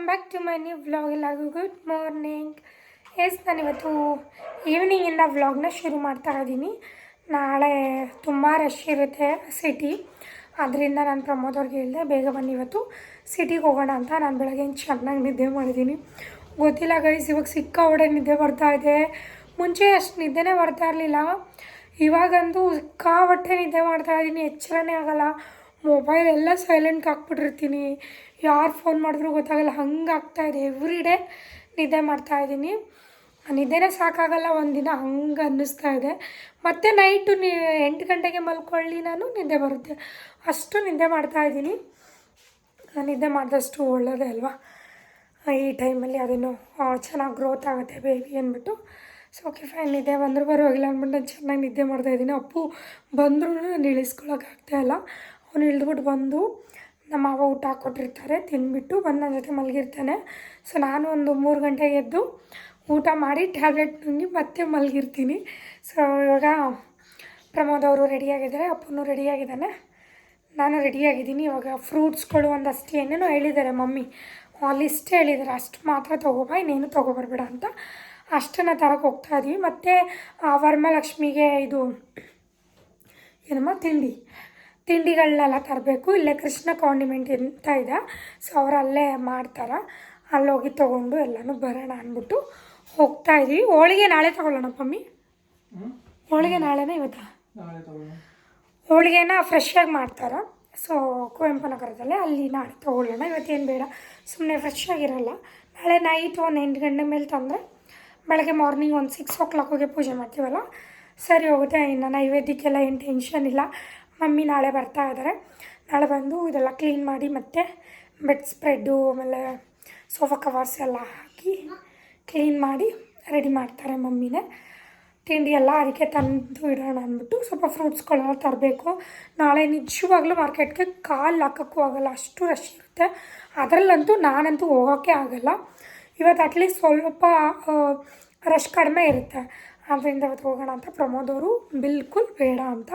Welcome back to my new vlog ಎಲ್ಲರಿಗೂ good morning yes ನಾನಿವತ್ತು ಈವ್ನಿಂಗಿಂದ ವ್ಲಾಗ್ನ ಶುರು ಮಾಡ್ತಾ ಇದ್ದೀನಿ. ನಾಳೆ ತುಂಬ ರಶ್ ಇರುತ್ತೆ ಸಿಟಿ ಅದರಿಂದ ನಾನು ಪ್ರಮೋದ್ ಅವ್ರಿಗೆ ಹೇಳಿದೆ, ಬೇಗ ಬನ್ನಿ ಇವತ್ತು ಸಿಟಿಗೆ ಹೋಗೋಣ ಅಂತ. ನಾನು ಬೆಳಗ್ಗೆ ಚೆನ್ನಾಗಿ ನಿದ್ದೆ ಮಾಡಿದ್ದೀನಿ. ಗೊತ್ತಿಲ್ಲ ಗೈಸ್ ಇವಾಗ ಸಿಕ್ಕಾಪಟ್ಟೆ ನಿದ್ದೆ ಬರ್ತಾ ಇದೆ. ಮುಂಚೆ ಅಷ್ಟು ನಿದ್ದೆನೇ ಬರ್ತಾ ಇರಲಿಲ್ಲ. ಇವಾಗಂತೂ ಸಿಕ್ಕಾಪಟ್ಟೆ ನಿದ್ದೆ ಮಾಡ್ತಾ ಇದ್ದೀನಿ. ಎಚ್ಚರನೇ ಆಗಲ್ಲ. ಮೊಬೈಲ್ ಎಲ್ಲ ಸೈಲೆಂಟ್ಗೆ ಹಾಕ್ಬಿಟ್ಟಿರ್ತೀನಿ. ಯಾರು ಫೋನ್ ಮಾಡಿದ್ರು ಗೊತ್ತಾಗಲ್ಲ. ಹಂಗೆ ಆಗ್ತಾಯಿದೆ ಎವ್ರಿ ಡೇ ನಿದ್ದೆ ಮಾಡ್ತಾ ಇದ್ದೀನಿ. ನಿದ್ದೆನೇ ಸಾಕಾಗಲ್ಲ. ಒಂದಿನ ಹಂಗೆ ಅನ್ನಿಸ್ತಾ ಇದೆ. ಮತ್ತು ನೈಟು ನೀ ಎಂಟು ಗಂಟೆಗೆ ಮಲ್ಕೊಳ್ಳಿ ನಾನು, ನಿದ್ದೆ ಬರುತ್ತೆ. ಅಷ್ಟು ನಿದ್ದೆ ಮಾಡ್ತಾ ಇದ್ದೀನಿ. ನಿದ್ದೆ ಮಾಡಿದಷ್ಟು ಒಳ್ಳೆಯದೇ ಅಲ್ವಾ? ಈ ಟೈಮಲ್ಲಿ ಅದನ್ನು ಚೆನ್ನಾಗಿ ಗ್ರೋತ್ ಆಗುತ್ತೆ ಬೇಬಿ ಅಂದ್ಬಿಟ್ಟು. ಸೊ ಓಕೆ ಫೈನ್ ನಿದ್ದೆ ಬಂದರೂ ಬರೋ ಅಂದ್ಬಿಟ್ಟು ನಾನು ಚೆನ್ನಾಗಿ ನಿದ್ದೆ ಮಾಡ್ತಾಯಿದ್ದೀನಿ ಅಪ್ಪು ಬಂದರೂ ನಾನು ಇಳಿಸ್ಕೊಳಕ್ಕಾಗ್ತಾ ಇಲ್ಲ. ಅವನು ಇಳಿದ್ಬಿಟ್ಟು ಬಂದು ನಮ್ಮ ಮಾವ ಊಟ ಹಾಕ್ಕೊಟ್ಟಿರ್ತಾರೆ ತಿಂದ್ಬಿಟ್ಟು ಬಂದು ನನ್ನ ಜೊತೆ ಮಲಗಿರ್ತಾನೆ. ಸೊ ನಾನು ಒಂದು ಮೂರು ಗಂಟೆ ಎದ್ದು ಊಟ ಮಾಡಿ ಟ್ಯಾಬ್ಲೆಟ್ ನುಂಗಿ ಮತ್ತೆ ಮಲಗಿರ್ತೀನಿ. ಸೊ ಇವಾಗ ಪ್ರಮೋದ್ ಅವರು ರೆಡಿಯಾಗಿದ್ದಾರೆ ಅಪ್ಪನೂ ರೆಡಿಯಾಗಿದ್ದಾನೆ ನಾನು ರೆಡಿಯಾಗಿದ್ದೀನಿ ಇವಾಗ ಫ್ರೂಟ್ಸ್ಗಳು ಒಂದಷ್ಟು ಏನೇನೋ ಹೇಳಿದ್ದಾರೆ ಮಮ್ಮಿ. ಲಿಸ್ಟ್ ಹೇಳಿದ್ದಾರೆ. ಅಷ್ಟು ಮಾತ್ರ ತೊಗೊಬಾ, ಇನ್ನೇನು ತೊಗೊಬರ್ಬೇಡ ಅಂತ. ಅಷ್ಟನ್ನು ತರಕ್ಕೆ ಹೋಗ್ತಾ ಇದ್ವಿ. ಮತ್ತು ವರ್ಮಲಕ್ಷ್ಮಿಗೆ ಇದು, ಏನಮ್ಮ, ತಿಂಡಿ. ತಿಂಡಿಗಳನ್ನೆಲ್ಲ ತರಬೇಕು. ಇಲ್ಲೇ ಕೃಷ್ಣ ಕಾಂಡಿಮೆಂಟ್ ಅಂತ ಇದೆ ಸೊ ಅವ್ರು ಅಲ್ಲೇ ಮಾಡ್ತಾರೆ. ಅಲ್ಲೋಗಿ ಹೋಗಿ ತೊಗೊಂಡು ಎಲ್ಲನೂ ಬರೋಣ ಅಂದ್ಬಿಟ್ಟು ಹೋಗ್ತಾ ಇದ್ದೀವಿ ಹೋಳಿಗೆ ನಾಳೆ ತೊಗೊಳ್ಳೋಣ ಪಮ್ಮಿ? ಹೋಳಿಗೆ ನಾಳೆನೇ ಇವತ್ತಾ? ಹೋಳಿಗೆನ ಫ್ರೆಶ್ಶಾಗಿ ಮಾಡ್ತಾರೆ. ಸೊ ಕುವೆಂಪು ನಗರದಲ್ಲಿ ಅಲ್ಲಿ ನಾಳೆ ತೊಗೊಳ್ಳೋಣ. ಇವತ್ತೇನು ಬೇಡ ಸುಮ್ಮನೆ ಫ್ರೆಶ್ ಆಗಿರಲ್ಲ. ನಾಳೆ ನೈಟ್ ಒಂದು ಎಂಟು ಗಂಟೆ ಮೇಲೆ ತಂದರೆ ಬೆಳಗ್ಗೆ ಮಾರ್ನಿಂಗ್ ಒಂದು ಸಿಕ್ಸ್ ಓ ಕ್ಲಾಕಿಗೆ ಪೂಜೆ ಮಾಡ್ತೀವಲ್ಲ? ಸರಿ ಹೋಗುತ್ತೆ. ಇನ್ನು ನೈವೇದ್ಯಕ್ಕೆಲ್ಲ ಏನು ಟೆನ್ಷನ್ ಇಲ್ಲ. ಮಮ್ಮಿ ನಾಳೆ ಬರ್ತಾ ಇದ್ದಾರೆ ನಾಳೆ ಬಂದು ಇದೆಲ್ಲ ಕ್ಲೀನ್ ಮಾಡಿ ಮತ್ತು ಬೆಡ್ ಸ್ಪ್ರೆಡ್ಡು ಆಮೇಲೆ ಸೋಫಾ ಕವರ್ಸ್ ಎಲ್ಲ ಹಾಕಿ ಕ್ಲೀನ್ ಮಾಡಿ ರೆಡಿ ಮಾಡ್ತಾರೆ ಮಮ್ಮಿನೇ. ತಿಂಡಿ ಎಲ್ಲ ಅದಕ್ಕೆ ತಂದು ಇಡೋಣ ಅಂದ್ಬಿಟ್ಟು ಸ್ವಲ್ಪ ಫ್ರೂಟ್ಸ್ಗಳೆಲ್ಲ ತರಬೇಕು. ನಾಳೆ ನಿಜವಾಗ್ಲೂ ಮಾರ್ಕೆಟ್ಗೆ ಕಾಲು ಹಾಕೋಕ್ಕೂ ಆಗಲ್ಲ, ಅಷ್ಟು ರಶ್ ಇರುತ್ತೆ. ಅದರಲ್ಲಂತೂ ನಾನಂತೂ ಹೋಗೋಕ್ಕೆ ಆಗಲ್ಲ. ಇವತ್ತು ಅಟ್ಲೀಸ್ಟ್ ಸ್ವಲ್ಪ ರಶ್ ಕಡಿಮೆ ಇರುತ್ತೆ. ಆದ್ದರಿಂದ ಇವತ್ತು ಹೋಗೋಣ ಅಂತ ಪ್ರಮೋದವರು ಬಿಲ್ಕುಲ್ ಬೇಡ ಅಂತ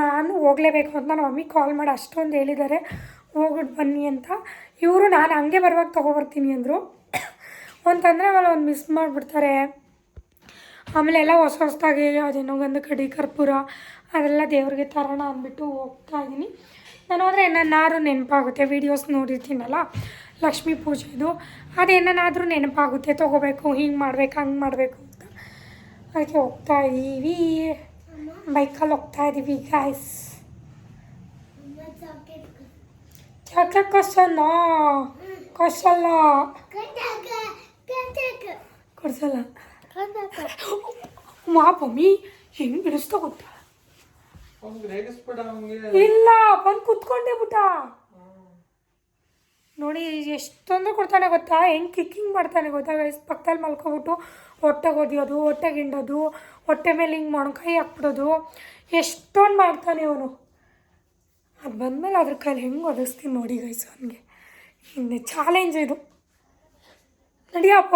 ನಾನು ಹೋಗಲೇಬೇಕು ಅಂತ ನಮ್ಮ ಮಮ್ಮಿ ಕಾಲ್ ಮಾಡಿ ಅಷ್ಟೊಂದು ಹೇಳಿದ್ದಾರೆ. ಹೋಗ್ಬಿಟ್ಟು ಬನ್ನಿ ಅಂತ. ಇವರು ನಾನು ಹಂಗೆ ಬರುವಾಗ ತೊಗೊಬರ್ತೀನಿ ಅಂದರು. ಅಂತಂದರೆ ಆಮೇಲೆ ಒಂದು ಮಿಸ್ ಮಾಡಿಬಿಡ್ತಾರೆ. ಆಮೇಲೆ ಎಲ್ಲ ಹೊಸ ಹೊಸದಾಗಿ ಅದೇನೋ ಗಂಧ ಕಡಿ ಕರ್ಪೂರ ಅದೆಲ್ಲ ದೇವ್ರಿಗೆ ತರೋಣ ಅಂದ್ಬಿಟ್ಟು ಹೋಗ್ತಾ ಇದ್ದೀನಿ ನಾನು ಹೋದರೆ ನನ್ನಾರು ನೆನಪಾಗುತ್ತೆ. ವೀಡಿಯೋಸ್ ನೋಡಿರ್ತೀನಲ್ಲ, ಲಕ್ಷ್ಮೀ ಪೂಜೆದು. ಅದೇನಾದರೂ ನೆನಪಾಗುತ್ತೆ. ತೊಗೋಬೇಕು, ಹಿಂಗೆ ಮಾಡಬೇಕು, ಹಂಗೆ ಮಾಡಬೇಕು ಅಂತ. ಅದಕ್ಕೆ ಹೋಗ್ತಾ ಇದ್ದೀವಿ ಬೈಕಲ್ಲಿ ಹೋಗ್ತಾ ಇದ್ದೀವಿ ಗಾಯ್ಸ್ ಚಾಕ್ಲೇಟ್ ಕೊಡ್ಸಲ್ಲ ಕೊಡ್ಸಲ್ಲ ಕೊಡ್ಸಲ್ಲ ಮಾ ಮಮ್ಮಿ ಹೆಂಗೆ ಬಿಡಿಸ್ತಾ ಗೊತ್ತಾ ಅವ್ನಿಗೆ ರೇಗಿಸ್ಬೇಡ ಅವ್ನಿಗೆ ಇಲ್ಲ ಬಂದು ಕುತ್ಕೊಂಡೇ ಬಿಟ್ಟ ನೋಡಿ ಎಷ್ಟೊಂದು ಕೊಡ್ತಾನೆ ಗೊತ್ತಾ ಹೆಂಗೆ ಕಿಕ್ಕಿಂಗ್ ಮಾಡ್ತಾನೆ ಗೊತ್ತಾ ಗೈಸ್ ಪಕ್ಕದಲ್ಲಿ ಮಲ್ಕೊಬಿಟ್ಟು ಹೊಟ್ಟೆಗೆ ಒದಿಯೋದು ಹೊಟ್ಟೆಗೆ ಹಿಂಡೋದು ಹೊಟ್ಟೆ ಮೇಲೆ ಹಿಂಗೆ ಮೊಣಕೈ ಹಾಕ್ಬಿಡೋದು, ಎಷ್ಟೊಂದು ಮಾಡ್ತಾನೆ ಅವನು. ಅದು ಬಂದಮೇಲೆ ಅದ್ರ ಕೈಲಿ ಹೆಂಗೆ ಒದಗಿಸ್ತೀನಿ ನೋಡಿ ಗೈಸ್ ಅವನಿಗೆ. ಹಿಂದೆ ಚಾಲೆಂಜ್ ಇದು. ನಡಿಯಪ್ಪ.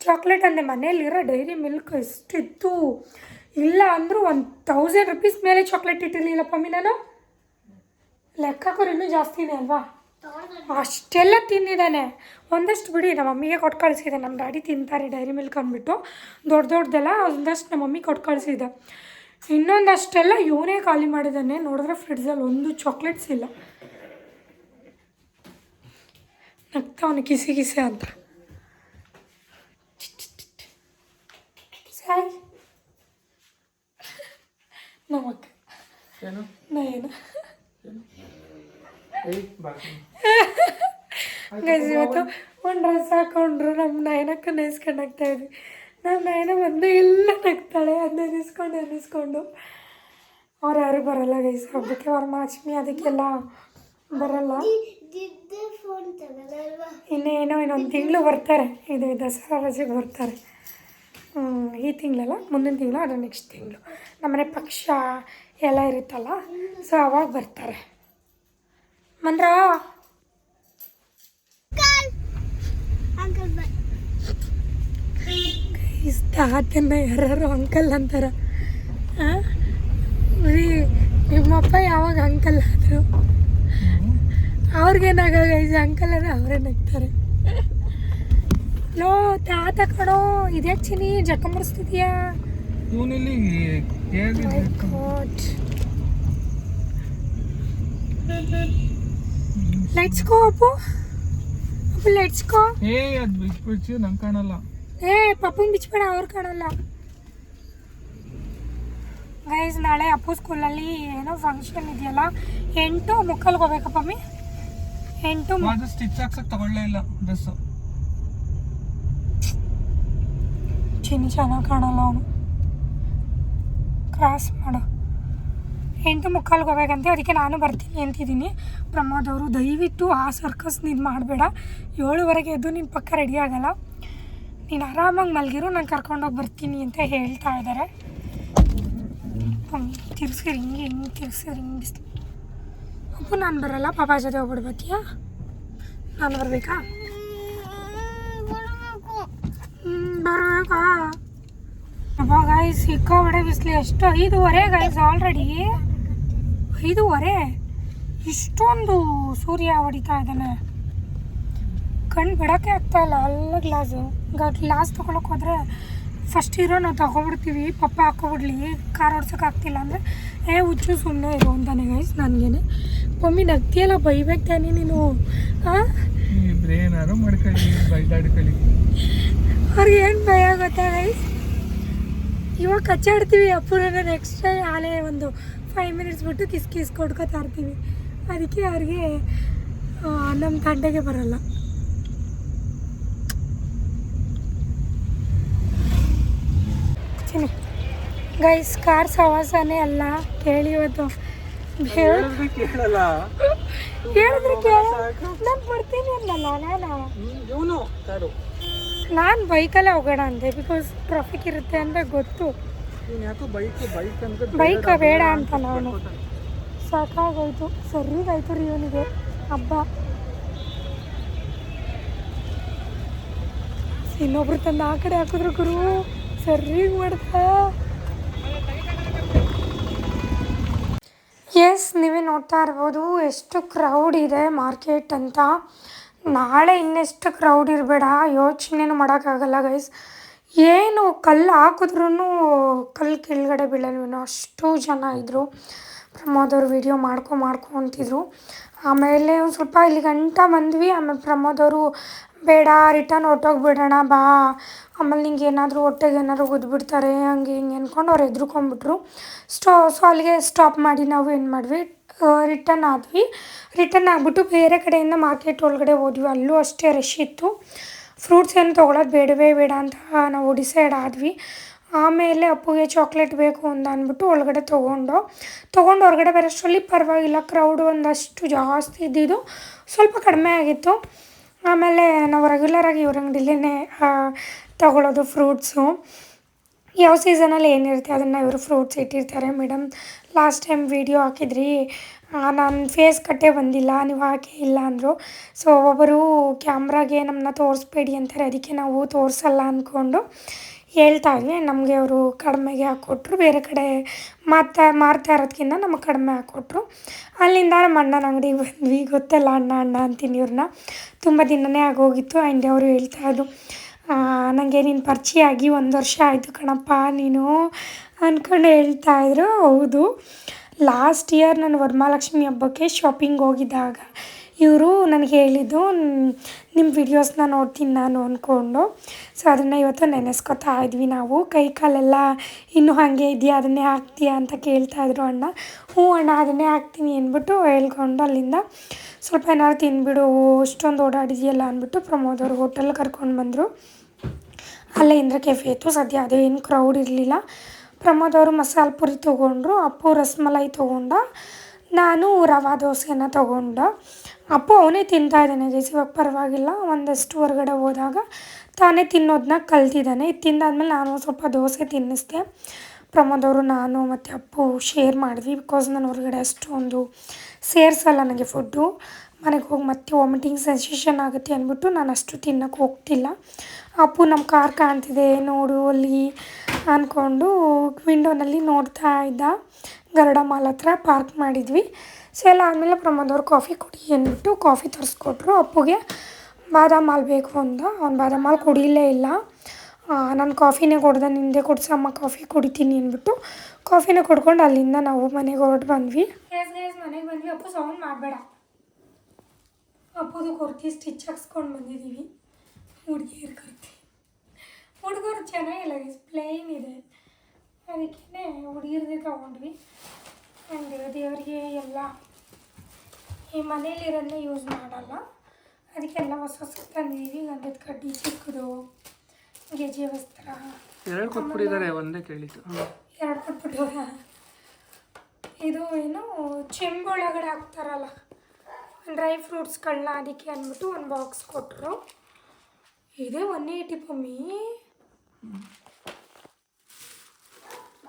ಚಾಕ್ಲೇಟ್ ಅಂದರೆ ಮನೇಲಿರೋ ಡೈರಿ ಮಿಲ್ಕ್ ಎಷ್ಟಿತ್ತು ಇಲ್ಲ ಅಂದರೂ ಒಂದು ತೌಸಂಡ್ ರುಪೀಸ್ ಮೇಲೆ ಚಾಕ್ಲೇಟ್ ಇಟ್ಟಿರಲಿಲ್ಲಪ್ಪ ಮೀನಾನು. ನಾನು ಲೆಕ್ಕ ಹಾಕೋರು ಇನ್ನೂ ಜಾಸ್ತಿನೇ ಅಲ್ವಾ? ಅಷ್ಟೆಲ್ಲ ತಿಂದಿದ್ದಾನೆ. ಒಂದಷ್ಟು ಬಿಡಿ ನಮ್ಮ ಮಮ್ಮಿಗೆ ಕೊಟ್ಟು ಕಳಿಸಿದೆ. ನಮ್ಮ ಡ್ಯಾಡಿ ತಿಂತಾರೆ ಡೈರಿ ಮಿಲ್ಕ್ ಅಂದ್ಬಿಟ್ಟು. ದೊಡ್ಡ ದೊಡ್ಡದೆಲ್ಲ ಒಂದಷ್ಟು ನಮ್ಮ ಮಮ್ಮಿ ಕೊಟ್ಟು ಕಳಿಸಿದೆ. ಇನ್ನೊಂದಷ್ಟೆಲ್ಲ ಇವನೇ ಖಾಲಿ ಮಾಡಿದ್ದಾನೆ. ನೋಡಿದ್ರೆ ಫ್ರಿಡ್ಜಲ್ಲಿ ಒಂದು ಚಾಕ್ಲೇಟ್ಸ್ ಇಲ್ಲ. ನಗ್ತಾವನು ಕಿಸಿ ಕಿಸಿ ಅಂತ. ಸಾಯ್ ನಮಕ್ ಏನು? ನಾ ಬರ್ತೀನಿ ಗೈಸ್ ಇವತ್ತು ಒಂದು ಡ್ರೆಸ್ ಹಾಕೊಂಡ್ರು ನಮ್ಮ ನಯನಕ್ಕೆ ನೆನೆಸ್ಕೊಂಡು ಆಗ್ತಾ ಇದ್ವಿ. ನಮ್ಮ ನಯನ ಬಂದು ಎಲ್ಲ ನಗ್ತಾಳೆ ಅದು ನೆನೆಸ್ಕೊಂಡು ನೆನೆಸ್ಕೊಂಡು ಅವ್ರು ಯಾರು ಬರಲ್ಲ ಗೈಸ್ ಹಬ್ಬಕ್ಕೆ ವರಮಹಾಲಕ್ಷ್ಮಿ ಅದಕ್ಕೆಲ್ಲ ಬರಲ್ಲ. ಇನ್ನೇನೋ ಇನ್ನೊಂದು ತಿಂಗಳು ಬರ್ತಾರೆ ಇದು ದಸರಾ ರಜೆಗೆ ಬರ್ತಾರೆ. ಈ ತಿಂಗಳಲ್ಲ ಮುಂದಿನ ತಿಂಗಳು ಅದು ನೆಕ್ಸ್ಟ್ ತಿಂಗಳು. ನಮ್ಮನೆ ಪಕ್ಷ ಎಲ್ಲ ಇರುತ್ತಲ್ಲ ಸೊ ಅವಾಗ ಬರ್ತಾರೆ. ಗೈಸ್ ತಾತನ್ನ ಯಾರು ಅಂಕಲ್ ಅಂತಾರ? ನಿಮ್ಮಪ್ಪ ಯಾವಾಗ ಅಂಕಲ್ ಆದರು? ಅವ್ರಿಗೇನಾಗ ಗೈಸ್ ಅಂಕಲ್ ಅಂದರೆ ಅವರೇ ನಗ್ತಾರೆ. ಲೋ ತಾತ ಕಣೋ ಇದೇ ಚಿನಿ ಜಕ್ಕಂಬರಿಸ್ತಿದ್ಯಾ ಇವನಲ್ಲಿ my god let's go Appu Appu let's go ಏ ಅದು ಬಿಟ್ಬಿಡ್ಸಿ ನಂಗೆ ಕಾಣಲ್ಲ. ಏ ಪಪ್ಪಂಗೆ ಬಿಚ್ಚಬೇಡ ಅವ್ರು ಕಾಣಲ್ಲ. ಗೈಸ್ ನಾಳೆ ಅಪ್ಪು ಸ್ಕೂಲಲ್ಲಿ ಏನೋ ಫಂಕ್ಷನ್ ಇದೆಯಲ್ಲ? ಎಂಟು ಮುಕ್ಕಲ್ಗೆ ಹೋಗ್ಬೇಕಪ್ಪ ಮಮ್ಮಿ ಎಂಟು ಅದು ಸ್ಟಿಚ್ ಹಾಕ್ಸಕ್ ತಗೊಳ್ಳೇ ಇಲ್ಲ ಡ್ರೆಸ್ ಚಿನ್ನಿ ಚೆನ್ನಾಗಿ ಕಾಣಲ್ಲ ಅವನು. ಕ್ರಾಸ್ ಮಾಡು. ಎಂಟು ಮುಕ್ಕಾಲ್ಗೆ ಹೋಗ್ಬೇಕಂತೆ, ಅದಕ್ಕೆ ನಾನು ಬರ್ತೀನಿ ಅಂತಿದ್ದೀನಿ. ಪ್ರಮೋದ್ ಅವರು, ದಯವಿಟ್ಟು ಆ ಸರ್ಕಸ್ ನೀನು ಮಾಡಬೇಡ. ಏಳುವರೆಗೆ ಎದ್ದು ನಿನ್ನ ಪಕ್ಕ ರೆಡಿ ಆಗಲ್ಲ. ನೀನು ಆರಾಮಾಗಿ ಮಲಗಿರು, ನಾನು ಕರ್ಕೊಂಡೋಗಿ ಬರ್ತೀನಿ ಅಂತ ಹೇಳ್ತಾ ಇದ್ದಾರೆ ತಿರ್ಸಿರಿ ಹಿಂಗೆ ಹಿಂಗೆ ತಿರ್ಸಿರಿ ಹಿಂಗೆ ಅಪ್ಪು, ನಾನು ಬರಲ್ಲ, ಪಾಪ ಜೊತೆ ಹೋಗ್ಬಿಡ್ಬತ್ತೀಯಾ ನಾನು ಬರಬೇಕಾ? ಬರಬೇಕಾ? ಅಪ್ಪ ಗಾಯ್ಸ್ ಸಿಕ್ಕಾಬಡೆ ಬಿಸಿಲು, ಎಷ್ಟು ಐದುವರೆ ಗೈಸ್ ಆಲ್ರೆಡಿ ಐದೂವರೆ? ಇಷ್ಟೊಂದು ಸೂರ್ಯ ಹೊಡಿತಾ ಇದ್ದಾನೆ. ಕಣ್ಣು ಬಿಡೋಕ್ಕೆ ಆಗ್ತಾ ಇಲ್ಲ ಎಲ್ಲ ಗ್ಲಾಸು ಗ್ಲಾಸ್ ತೊಗೊಳಕ್ಕೆ ಹೋದ್ರೆ ಫಸ್ಟ್ ಇರೋ ನಾವು ತಗೊಬಿಡ್ತೀವಿ ಪಪ್ಪ ಹಾಕೋಬಿಡ್ಲಿ ಕಾರ್ ಓಡ್ಸೋಕ್ಕಾಗ್ತಿಲ್ಲ ಅಂದರೆ ಏ ಹುಚ್ಚು ಸುಮ್ಮನೆ ಇರು ಅಂತಾನೆ ಗೈಸ್ ನನಗೇನೆ. ಮಮ್ಮಿ ನಗ್ತಿಯಲ್ಲ ಬೈಬೇಕು ತಾನೆ ನೀನು ಅವ್ರಿಗೆ ಏನು ಭಯ ಗೊತ್ತಾ ಗೈಸ್ ಇವಾಗ ಕಚ್ಚಾಡ್ತೀವಿ ಅಪ್ಪುರನ್ನ ನೆಕ್ಸ್ಟ್ ಟೈಮ್ ಆಲೇ ಒಂದು ಫೈವ್ ಮಿನಿಟ್ಸ್ ಬಿಟ್ಟು ಕಿಸ್ ಕಿಸ್ ಕೊಡ್ಕೊತಾ ಇರ್ತೀವಿ. ಅದಕ್ಕೆ ಅವ್ರಿಗೆ ನಮ್ಮ ತಂಡೆಗೆ ಬರಲ್ಲ. ಚಿನ್ನಿ ಗೈಸ್ ಕಾರ್ ಸವಾಸನೇ ಅಲ್ಲ ಕೇಳಿ ಇವತ್ತು. ಹೇಳಿದ್ರೆ ನಾನು ಬರ್ತೀನಿ ಅನ್ನಲ್ಲ ನಾನು? ಇವನು ಕಾರು. ನಾನು ಬೈಕಲ್ಲೇ ಹೋಗೋಣ ಅಂದೆ ಬಿಕಾಸ್ ಟ್ರಾಫಿಕ್ ಇರುತ್ತೆ ಅಂತ ಗೊತ್ತು. ಬೈಕ್ ಬೇಡ ಅಂತ ನಾನು. ಸಾಕಾಗೋಯ್ತು. ಸರಿಗಾಯ್ತು ರೀ ಇವನಿಗೆ. ಹಬ್ಬ. ಇನ್ನೊಬ್ರು ತಂದು ಆ ಕಡೆ ಹಾಕಿದ್ರು ಗುರು. ಸರಿಗ್ ಮಾಡ್ದ. ಎಸ್ ನೀವೇ ನೋಡ್ತಾ ಇರ್ಬೋದು ಎಷ್ಟು ಕ್ರೌಡ್ ಇದೆ ಮಾರ್ಕೆಟ್ ಅಂತ. ನಾಳೆ ಇನ್ನೆಷ್ಟು ಕ್ರೌಡ್ ಇರಬೇಡ. ಯೋಚನೆನೂ ಮಾಡೋಕ್ಕಾಗಲ್ಲ ಗೈಸ್ ಏನು ಕಲ್ಲು ಹಾಕಿದ್ರೂ ಕಲ್ಲು ಕೆಳಗಡೆ ಬೀಳಲ್ವೇನೋ ಅಷ್ಟು ಜನ ಇದ್ದರು ಪ್ರಮೋದ್ ಅವರು ವೀಡಿಯೋ ಮಾಡ್ಕೊ ಮಾಡ್ಕೊ ಅಂತಿದ್ರು. ಆಮೇಲೆ ಒಂದು ಸ್ವಲ್ಪ ಇಲ್ಲಿ ಗಂಟ ಬಂದ್ವಿ. ಆಮೇಲೆ ಪ್ರಮೋದ್ ಅವರು, ಬೇಡ ರಿಟರ್ನ್ ಹೊಟ್ಟೋಗ್ಬಿಡೋಣ ಬಾ. ಆಮೇಲೆ ನಿಂಗೆ ಏನಾದರೂ ಹೊಟ್ಟೆಗೆ ಏನಾದ್ರು ಉದ್ಬಿಡ್ತಾರೆ, ಹಂಗೆ ಹಿಂಗೆ ಅಂದ್ಕೊಂಡು ಅವ್ರು ಎದ್ರುಕೊಂಡ್ಬಿಟ್ರು ಸ್ಟೋ ಸೊ ಅಲ್ಲಿಗೆ ಸ್ಟಾಪ್ ಮಾಡಿ ನಾವು ಏನು ಮಾಡಿದ್ವಿ ರಿಟರ್ನ್ ಆದ್ವಿ. ರಿಟರ್ನ್ ಆಗಿಬಿಟ್ಟು ಬೇರೆ ಕಡೆಯಿಂದ ಮಾರ್ಕೆಟ್ ಒಳಗಡೆ ಹೋದ್ವಿ. ಅಲ್ಲೂ ಅಷ್ಟೇ ರಶ್ ಇತ್ತು. ಫ್ರೂಟ್ಸ್ ಏನು ತೊಗೊಳೋದು ಬೇಡವೇ ಬೇಡ ಅಂತ ನಾವು ಡಿಸೈಡ್ ಆದ್ವಿ. ಆಮೇಲೆ ಅಪ್ಪುಗೆ ಚಾಕ್ಲೇಟ್ ಬೇಕು ಅಂತ ಅಂದ್ಬಿಟ್ಟು ಒಳಗಡೆ ತೊಗೊಂಡು ತೊಗೊಂಡು ಹೊರಗಡೆ ಬರೋಷ್ಟರಲ್ಲಿ ಪರವಾಗಿಲ್ಲ, ಕ್ರೌಡ್ ಒಂದಷ್ಟು ಜಾಸ್ತಿ ಇದ್ದಿದ್ದು ಸ್ವಲ್ಪ ಕಡಿಮೆ ಆಗಿತ್ತು. ಆಮೇಲೆ ನಾವು ರೆಗ್ಯುಲರಾಗಿ ಇವ್ರ ಅಂಗಡಿಲೇ ತಗೊಳ್ಳೋದು ಫ್ರೂಟ್ಸು. ಯಾವ ಸೀಸನಲ್ಲಿ ಏನಿರುತ್ತೆ ಅದನ್ನು ಇವರು ಫ್ರೂಟ್ಸ್ ಇಟ್ಟಿರ್ತಾರೆ ಮೇಡಮ್. ಲಾಸ್ಟ್ ಟೈಮ್ ವೀಡಿಯೋ ಹಾಕಿದ್ರಿ ನಾನು ಫೇಸ್ ಕಟ್ಟೆ ಬಂದಿಲ್ಲ, ನೀವು ಹಾಕೇ ಇಲ್ಲ ಅಂದರು. ಸೊ ಒಬ್ಬರು ಕ್ಯಾಮ್ರಾಗೆ ನಮ್ಮನ್ನ ತೋರಿಸ್ಬೇಡಿ ಅಂತಾರೆ, ಅದಕ್ಕೆ ನಾವು ತೋರಿಸಲ್ಲ ಅಂದ್ಕೊಂಡು ಹೇಳ್ತಾ ಇದ್ವಿ. ನಮಗೆ ಅವರು ಕಡಿಮೆಗೆ ಹಾಕ್ಕೊಟ್ರು ಬೇರೆ ಕಡೆ ಮಾತಾ ಮಾರ್ತಾ ಇರೋದಕ್ಕಿಂತ ನಮಗೆ ಕಡಿಮೆ ಹಾಕ್ಕೊಟ್ರು ಅಲ್ಲಿಂದ ನಮ್ಮ ಅಣ್ಣನ ಅಂಗಡಿಗೆ ಬಂದ್ವಿ. ಗೊತ್ತಲ್ಲ ಅಣ್ಣ ಅಣ್ಣ ಅಂತೀನಿ ಇವ್ರನ್ನ. ತುಂಬ ದಿನನೇ ಆಗೋಗಿತ್ತು ಆ್ಯಂಡ್ ಅವರು ಹೇಳ್ತಾ ಇದ್ರು ನನಗೆ ನೀನು ಪರಿಚಯ ಆಗಿ ಒಂದು ವರ್ಷ ಆಯಿತು ಕಣಪ್ಪ, ನೀನು ಅಂದ್ಕೊಂಡು ಹೇಳ್ತಾ ಇದ್ರು. ಹೌದು. ಲಾಸ್ಟ್ ಇಯರ್ ನಾನು ವರಮಹಾಲಕ್ಷ್ಮಿ ಹಬ್ಬಕ್ಕೆ ಶಾಪಿಂಗ್ ಹೋಗಿದ್ದಾಗ, ಇವರು ನನಗೆ ಹೇಳಿದ್ದು ನಿಮ್ಮ ವಿಡಿಯೋಸ್ನ ನೋಡ್ತೀನಿ ನಾನು ಅಂದ್ಕೊಂಡು ಸೊ ಅದನ್ನು ಇವತ್ತು ನೆನೆಸ್ಕೊತಾ ಇದ್ವಿ ನಾವು. ಕೈ ಕಾಲೆಲ್ಲ ಇನ್ನೂ ಹಾಗೆ ಇದೆಯಾ? ಅದನ್ನೇ ಹಾಕ್ತೀಯಾ ಅಂತ ಕೇಳ್ತಾ ಇದ್ರು ಅಣ್ಣ. ಹ್ಞೂ ಅಣ್ಣ, ಅದನ್ನೇ ಹಾಕ್ತೀನಿ ಅಂದ್ಬಿಟ್ಟು ಹೇಳ್ಕೊಂಡು ಅಲ್ಲಿಂದ, ಸ್ವಲ್ಪ ಏನಾದ್ರು ತಿನ್ಬಿಡು, ಇಷ್ಟೊಂದು ಓಡಾಡಿದೆಯಲ್ಲ, ಅಂದ್ಬಿಟ್ಟು ಪ್ರಮೋದ್ ಅವರು ಹೋಟೆಲ್ ಕರ್ಕೊಂಡು ಬಂದರು. ಅಲ್ಲೇ ಇಂದ್ರ ಕೆಫೆ ಇತ್ತು ಸದ್ಯ ಅದೇನು ಕ್ರೌಡ್ ಇರಲಿಲ್ಲ. ಪ್ರಮೋದ್ ಅವರು ಮಸಾಲೆ ಪುರಿ ತೊಗೊಂಡ್ರು, ಅಪ್ಪು ರಸ್ಮಲೈ ತೊಗೊಂಡ, ನಾನು ರವಾ ದೋಸೆನ ತೊಗೊಂಡ. ಅಪ್ಪು ಅವನೇ ತಿಂತಾ ಇದ್ದಾನೆ ಗೈಸ್ ಇವಾಗ ಪರವಾಗಿಲ್ಲ, ಒಂದಷ್ಟು ಹೊರಗಡೆ ಹೋದಾಗ ತಾನೇ ತಿನ್ನೋದನ್ನ ಕಲ್ತಿದ್ದಾನೆ. ತಿಂದಾದ್ಮೇಲೆ ನಾನು ಸ್ವಲ್ಪ ದೋಸೆ ತಿನ್ನಿಸ್ದೆ. ಪ್ರಮೋದ್ ಅವರು ನಾನು ಮತ್ತು ಅಪ್ಪು ಶೇರ್ ಮಾಡಿದ್ವಿ ಬಿಕಾಸ್ ನಾನು ಹೊರಗಡೆ ಅಷ್ಟೊಂದು ಸೇರಿಸಲ್ಲ ನನಗೆ ಫುಡ್ಡು ಮನೆಗೆ ಹೋಗಿ ಮತ್ತೆ ವಾಮಿಟಿಂಗ್ ಸೆನ್ಸೇಷನ್ ಆಗುತ್ತೆ ಅಂದ್ಬಿಟ್ಟು ನಾನು ಅಷ್ಟು ತಿನ್ನೋಕ್ಕೆ ಹೋಗ್ತಿಲ್ಲ. ಅಪ್ಪು ನಮ್ಮ ಕಾರ್ ಕಾಣ್ತಿದೆ, ನೋಡು ಅಲ್ಲಿ ಅಂದ್ಕೊಂಡು ವಿಂಡೋನಲ್ಲಿ ನೋಡ್ತಾ ಇದ್ದ. ಗರುಡ ಮಾಲ್ ಹತ್ರ ಪಾರ್ಕ್ ಮಾಡಿದ್ವಿ. ಸೊ ಎಲ್ಲ ಆದಮೇಲೆ ಪ್ರಮೋದ್ ಅವ್ರು ಕಾಫಿ ಕುಡಿ ಅಂದ್ಬಿಟ್ಟು ಕಾಫಿ ತರಿಸ್ಕೊಟ್ರು. ಅಪ್ಪುಗೆ ಬಾದಾಮ್ ಹಾಲು ಬೇಕು ಅಂದ. ಅವ್ನು ಬಾದಾಮ್ ಹಾಲು ಕುಡಿಲೇ ಇಲ್ಲ. ನಾನು ಕಾಫಿನೇ ಕೊಡ್ದೆ, ನಿಂದೆ ಕೊಡ್ಸಮ್ಮ ಕಾಫಿ ಕುಡಿತೀನಿ ಅಂದ್ಬಿಟ್ಟು ಕಾಫಿನೇ ಕುಡ್ಕೊಂಡು ಅಲ್ಲಿಂದ ನಾವು ಮನೆಗೆ ಹೊರಟು ಬಂದ್ವಿ. ಮನೆಗೆ ಬಂದ್ವಿ. ಅಪ್ಪು ಸೌಂಡ್ ಮಾಡಬೇಡ. ಅಪ್ಪುದು ಕುರ್ತಿ ಸ್ಟಿಚ್ ಹಾಕ್ಸ್ಕೊಂಡು ಬಂದಿದ್ದೀವಿ ಹುಡುಗಿಯರು ಕುರ್ತಿ ಹುಡುಗರು ಚೆನ್ನಾಗಿಲ್ಲ ಪ್ಲೇನ್ ಇದೆ. ಅದಕ್ಕೇ ಹುಡುಗಿರದೇ ತೊಗೊಂಡ್ವಿ. ಆ್ಯಂಡ್ ದೇವರಿಗೆ ಎಲ್ಲ ಈ ಮನೇಲಿರೋದನ್ನೇ ಯೂಸ್ ಮಾಡಲ್ಲ. ಅದಕ್ಕೆಲ್ಲ ಹೊಸ ಹೊಸ ತಂದಿದ್ದೀವಿ ಗಂಧದ ಕಡ್ಡಿ ಚಿಕ್ಕದು ಗೆಜೆ ವಸ್ತ್ರ. ಎರಡು ಕೊಟ್ಬಿಟ್ಟಿದ್ದಾರೆ ಒಂದೇ ಕೇಳಿತ್ತು ಹಾಂ ಎರಡು ಕೊಟ್ಬಿಟ್ಟವ್ರ ಇದು ಏನು ಚೆಂಬೊಳಗಡೆ ಹಾಕ್ತಾರಲ್ಲ ಡ್ರೈ ಫ್ರೂಟ್ಸ್ಗಳನ್ನ ಅದಕ್ಕೆ ಅಂದ್ಬಿಟ್ಟು ಒಂದು ಬಾಕ್ಸ್ ಕೊಟ್ಟರು ಇದೇ ಒನ್ ಏಯ್ಟಿ ಪಮ್ಮಿ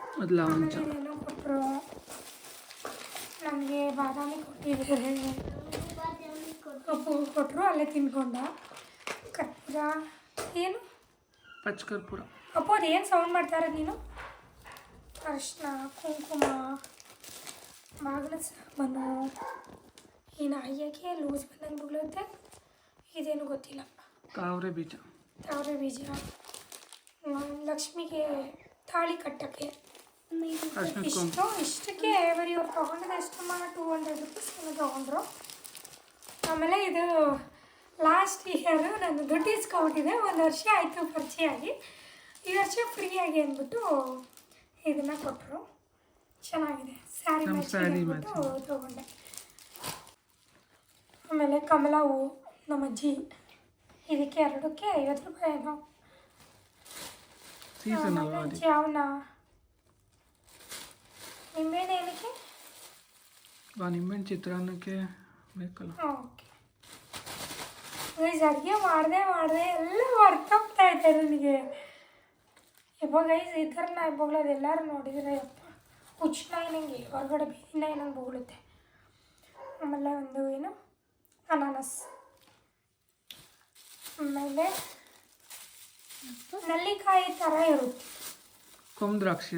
ನಮಗೆ ಲವಂಚ ಏನೋ ಕೊಟ್ಟರು ನನಗೆ ಬಾದಾಮಿ ಕೊಟ್ಟಿದ್ದಾರೆ ಕಪ್ಪು ಕೊಟ್ಟರು ಅಲ್ಲೇ ತಿನ್ಕೊಂಡ ಕರ್ಪೂರ ಏನು ಪಚ್ಚ ಕರ್ಪೂರ ಅಪ್ಪ ಅದು ಏನು ಸೌಂಡ್ ಮಾಡ್ತಾರೆ ನೀನು ಅರಿಶಿನ ಕುಂಕುಮ ಬಾಗಿಲ ಸಾಮಾನು ಈ ನಾಯಿಯಾಗೆ ಲೂಸ್ ಬಂದಂಗೆ ಬೀಳುತ್ತೆ ಇದೇನು ಗೊತ್ತಿಲ್ಲ ತಾವರೆ ಬೀಜ. ತಾವರೆ ಬೀಜ. ಲಕ್ಷ್ಮಿಗೆ ತಾಳಿ ಕಟ್ಟಕ್ಕೆ. ಅರ್ಶಿನ ಇಷ್ಟು ಇಷ್ಟಕ್ಕೆ ಬರೀ ಅವ್ರು ತೊಗೊಂಡಿದ್ದು ಮಾಡ ಟೂ ಹಂಡ್ರೆಡ್ ರುಪೀಸ್ ತೊಗೊಂಡ್ರು. ಆಮೇಲೆ ಇದು ಲಾಸ್ಟ್ ಇಯರ್ ನಾನು ದುಡ್ಡು ಇಸ್ಕೊಬಿಟ್ಟಿದೆ ಒಂದು ವರ್ಷ ಆಯಿತು ಪರಿಚಯ ಆಗಿ ಈ ವರ್ಷ ಫ್ರೀಯಾಗಿ ಅಂದ್ಬಿಟ್ಟು ಇದನ್ನು ಕೊಟ್ಟರು ಚೆನ್ನಾಗಿದೆ. ಸ್ಯಾರಿ ನಮ್ಮ ತೊಗೊಂಡೆ. ಆಮೇಲೆ ಕಮಲ ಹೂವು ನಮ್ಮ ಅಜ್ಜಿ. ಇದಕ್ಕೆ ಎರಡಕ್ಕೆ ಐವತ್ತು ರೂಪಾಯಿ ಏನೋ. ಸೀಸನ್ ಅಲ್ವಾ ಅದು ಜಾವನ. ನಿಂಬೆಹಣ್ಣು ಏನಕ್ಕೆ? ಆ ನಿಂಬೆಹಣ್ಣು ಚಿತ್ರಾನ್ನಕ್ಕೆ ಬೇಕಲ್ಲ. ಓಕೆ ಗೈಸ್ ಅಡುಗೆ ಮಾಡಿದೆ ಮಾಡಿದೆ ಎಲ್ಲ ಹೊರ್ತೋಗ್ತಾ ಇದೆ ನನಗೆ. ಯಪ್ಪ ಗೈಸ್ ಈ ಥರ ನಾ ಬೊಗಳೋದು ಎಲ್ಲರೂ ನೋಡಿದ್ರೆ ಯಪ್ಪ ಹುಚ್ಚ ನಾಯಿ ನಂಗೆ ಹೊರಗಡೆ ಬೇರೆ ನಾಯಿ ನಂಗೆ ಬೊಗಳುತ್ತೆ. ಆಮೇಲೆ ಒಂದು ಏನು? ಅನಾನಸ್. ಆಮೇಲೆ ನಲ್ಲಿಕಾಯಿ ಥರ ಇರುತ್ತೆ. ಕೊಮ್ ದ್ರಾಕ್ಷಿ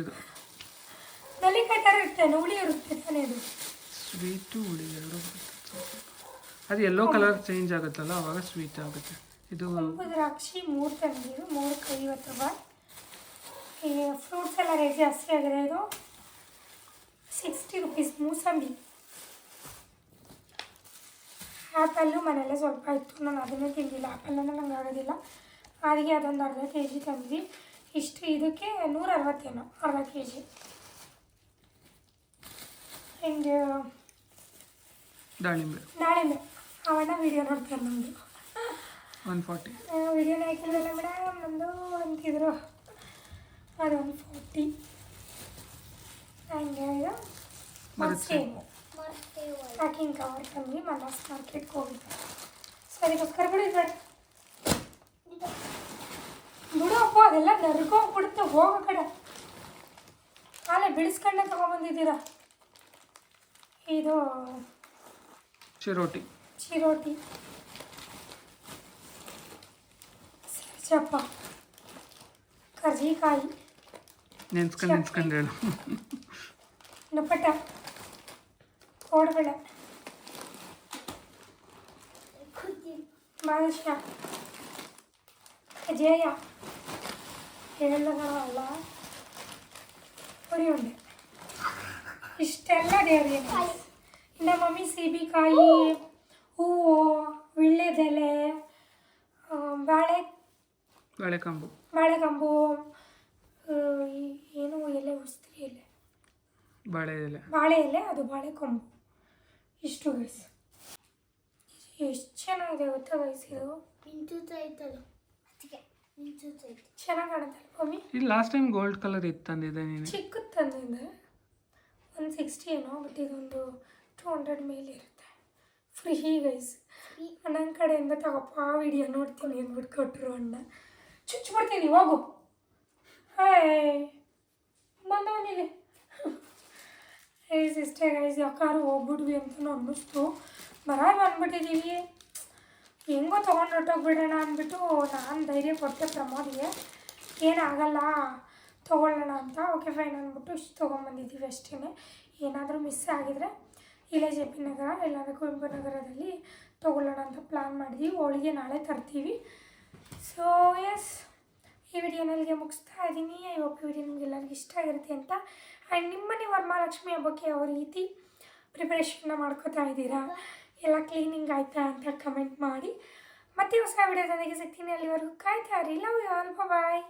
ನಲ್ಲಿಕಾಯಿ ಥರ ಇರುತ್ತೆ ಹುಳಿ ಇರುತ್ತೆ ತಾನೇ ಇದು ಸ್ವೀಟು ಹುಳಿ ಎರಡು ಅದು ಎಲ್ಲೋ ಕಲರ್ ಚೇಂಜ್ ಆಗುತ್ತಲ್ಲ ಅವಾಗ ಸ್ವೀಟ್ ಆಗುತ್ತೆ. ಇದು ಕೆಂಪು ದ್ರಾಕ್ಷಿ ಮೂರು ತಂದಿದ್ದು ಕೈ ಐವತ್ತು ರೂಪಾಯಿ ಈ ಫ್ರೂಟ್ಸ್ ಎಲ್ಲ ರೇಟ್ ಜಾಸ್ತಿ ಆಗಿದೆ ಇದು ಸಿಕ್ಸ್ಟಿ ರುಪೀಸ್ ಮೂಸಂಬಿ. ಆ್ಯಪಲ್ಲು ಮನೆಯಲ್ಲೇ ಸ್ವಲ್ಪ ಇತ್ತು ನಾನು ಅದನ್ನೇ ತಿಂದಿಲ್ಲ ಆ್ಯಪಲ್ಲೂ ನಂಗೆ ಆಗೋದಿಲ್ಲ ಅದಕ್ಕೆ ಅದೊಂದು ಅರ್ಧ ಕೆ ಜಿ ತಂದ್ವಿ ಇಷ್ಟು ಇದಕ್ಕೆ ನೂರ ಅರವತ್ತೇನೋ ಅರ್ಧ ಕೆ ಜಿ ಹಿಂಗೆ ದಾಳಿಂಬೆ ದಾಳಿಂಬೆ ಅವಣ್ಣ ವೀಡಿಯೋ ನೋಡ್ತಾರೆ ನಮ್ಮದು ಒನ್ ಫಾರ್ಟಿ ವಿಡಿಯೋನ ಹಾಕಿದ್ರಲ್ಲ ಮೇಡಮ್ ನಮ್ಮದು ಅಂತಿದ್ರು ಅದೊಂದು ಫೋರ್ಟಿ ಹಂಗೆ ಇದು ಬರುತ್ತೆ. ಪ್ಯಾಕಿಂಗ್ ಕವರ್ ತಂದ್ವಿ ಮನಸ್ ಮಾರ್ಕೆಟ್ಗೆ ಹೋಗಿದ್ದೆ ಸೊ ಅದಕ್ಕೋಸ್ಕರ ಬಿಡು ಬೇಡ ಬಿಡು ಅಪ್ಪ ಅದೆಲ್ಲ ನರ್ಕೋಗ್ಬಿಡುತ್ತೆ ಹೋಗೋ ಕಡೆ. ಆಲೆ ಬಿಡಿಸ್ಕೊಂಡೆ ತೊಗೊಂಬಂದಿದ್ದೀರಾ? ಇದು ಚಿರೋಟಿ. ಚಿರೋಟಿ. ಸರ್ಜಪ್ಪ ಕರ್ಜಿಕಾಯಿ. ನೆನ್ಸ್ಕೊಂಡು ನೆನ್ಸ್ಕೊಂಡು ಹೇಳು. ನುಪ್ಪಟ ಕೋಡ್ಬೇಳೆ ಬಾದುಷ ಜಯ ಹೇಳಲ್ಲ ಪುರಿ ಉಂಡೆ ಇಷ್ಟೆಲ್ಲ ದೇವರಿಗೆ ಇನ್ನು ಮಮ್ಮಿ ಸೀಬೆಕಾಯಿ ಹೂವು ವಿಳ್ಳೆದೆಲೆ ಆ, ಬಾಳೆ ಬಾಳೆಕಾಂಬು ಬಾಳೆಕಂಬು ಆ, ಈ- ಏನು ಎಲೆ ಉಸ್ತ್ರಿ ಎಲೆ ಬಾಳೆ ಎಲೆ ಬಾಳೆ ಎಲೆ ಅದು ಬಾಳೆ ಕೊಂಬು ಇಷ್ಟು ಗೈಸ್ ಎಷ್ಟು ಚೆನ್ನಾಗಿದೆ ಗೊತ್ತಾ ಗೈಸ್ ಇದು? ಚೆನ್ನಾಗಿ ಕಾಣುತ್ತಲ್ಲ ಮಮ್ಮಿ? ಇಲ್ಲಿ ಲಾಸ್ಟ್ ಟೈಮ್ ಗೋಲ್ಡ್ ಕಲರ್ ಇತ್ತು ತಂದಿದ್ದೆ ನೀನು. ಚಿಕ್ಕದು ತಂದಿದ್ದೆ. ಒಂದು ಸಿಕ್ಸ್ಟಿ ಏನೋ ಬಟ್ ಇದೊಂದು ಟೂ ಹಂಡ್ರೆಡ್ ಮೇಲೆ ಇರುತ್ತೆ. ಫ್ರೀ ಗೈಸ್ ನನ್ನ ಕಡೆಯಿಂದ ತಗೋಪ್ಪ ವಿಡಿಯೋ ನೋಡ್ತೀನಿ ಅಂದ್ಬಿಟ್ಟು ಕೊಟ್ಟರು ಅಣ್ಣ. ಚುಚ್ಚಿಬಿಡ್ತೀನಿ ಹೋಗು. ಹಾಯ್ ಬಂದವನಿಗೆ ಗೈಸ್ ಇಷ್ಟೇ ಗೈಸ್ ಯಾಕಾರು ಹೋಗ್ಬಿಡ್ವಿ ಅಂತ ಅನ್ನಿಸ್ತು. ಬರ ಬಂದ್ಬಿಟ್ಟಿದ್ದೀವಿ ಹೆಂಗೋ ತೊಗೊಂಡು ಹೊಟ್ಟೋಗ್ಬಿಡೋಣ ಅಂದ್ಬಿಟ್ಟು ನಾನು ಧೈರ್ಯ ಕೊಟ್ಟೆ ಪ್ರಮೋದ್ಗೆ. ಏನಾಗಲ್ಲ, ತೊಗೊಳ್ಳೋಣ ಅಂತ. ಓಕೆ ಫೈನ್ ಅಂದ್ಬಿಟ್ಟು ಇಷ್ಟು ತೊಗೊಂಬಂದಿದ್ದೀವಿ ಅಷ್ಟೇ ಏನಾದರೂ ಮಿಸ್ ಆಗಿದರೆ ಇಲ್ಲೇ ಜೆ ಪಿ ನಗರ, ಇಲ್ಲಾಂದರೆ ಕುವೆಂಪು ನಗರದಲ್ಲಿ ತೊಗೊಳ್ಳೋಣ ಅಂತ ಪ್ಲ್ಯಾನ್ ಮಾಡಿದ್ವಿ. ಹೋಳಿಗೆ ನಾಳೆ ತರ್ತೀವಿ. ಸೊ ಎಸ್ ಈ ವಿಡಿಯೋನಲ್ಲಿಗೆ ಮುಗಿಸ್ತಾ ಇದ್ದೀನಿ. ಐ ಹೋಪ್ ಈ ವಿಡಿಯೋ ನಿಮಗೆಲ್ಲರಿಗೂ ಇಷ್ಟ ಆಗಿರುತ್ತೆ ಅಂತ ಆ್ಯಂಡ್ ನಿಮ್ಮನೆ ವರಮಹಾಲಕ್ಷ್ಮಿ ಹಬ್ಬಕ್ಕೆ ಯಾವ ರೀತಿ ಪ್ರಿಪ್ರೇಷನ್ನ ಮಾಡ್ಕೋತಾ ಇದ್ದೀರಾ? ಎಲ್ಲ ಕ್ಲೀನಿಂಗ್ ಆಯ್ತಾ ಅಂತ ಕಮೆಂಟ್ ಮಾಡಿ. ಮತ್ತೆ ಹೊಸ ವಿಡಿಯೋದೊಂದಿಗೆ ಸಿಗ್ತೀನಿ ಅಲ್ಲಿವರೆಗೂ. ಕಾಯ್ತಾ ಇರಿ. Love you all bye